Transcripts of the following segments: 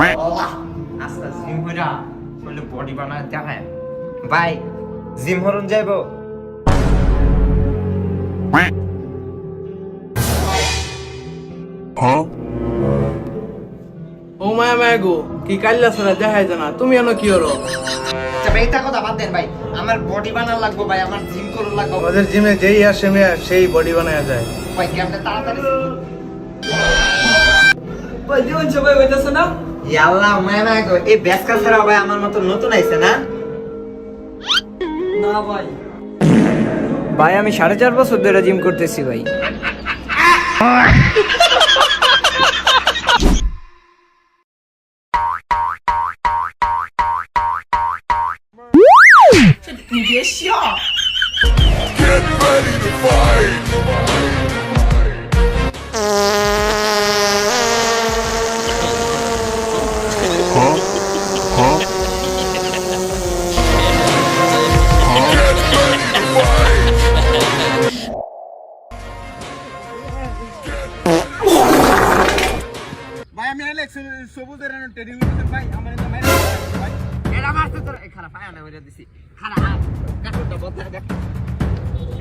আচ্ছা জিম কইরা বলে বডি বানায় দেখায়। ভাই জিম হরুন যাইবো। ও মায়া মায়া গো কি কাল্লা ছাড়া দেখাই জানা তুমি এনো কি হরো? আচ্ছা ভাই এটা কথা বাদ দেন ভাই। আমার বডি বানার লাগবো ভাই আমার জিম করুন লাগবো। আমাদের জিমে যেই আসে মেয়া সেই বডি বানায় যায়। ভাই কেমনে তাড়াতাড়ি ভাই জীবন সবাই হইতেছে না? ইয়াল্লাহ মায়া না গো এই বেসকা ছাড়া ভাই আমার মতো নতুন আইছে না? না ভাই। ভাই আমি সাড়ে চার বছর ধরে জিম করতেছি ভাই। ভাই আমি আইলে সবুজ রঙের টেডি বিয়ার ভাই আমার এটা মাইরা ভাই এরা মারতে তোর খারাপ আয় না বলে দিছি খারাপ কাটুটা বদলা দেখ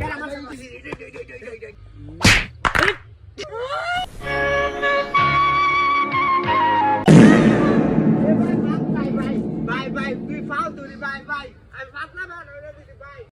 এরা মারতে দিছি Bye bye, we found it. Bye bye. I'm not about to.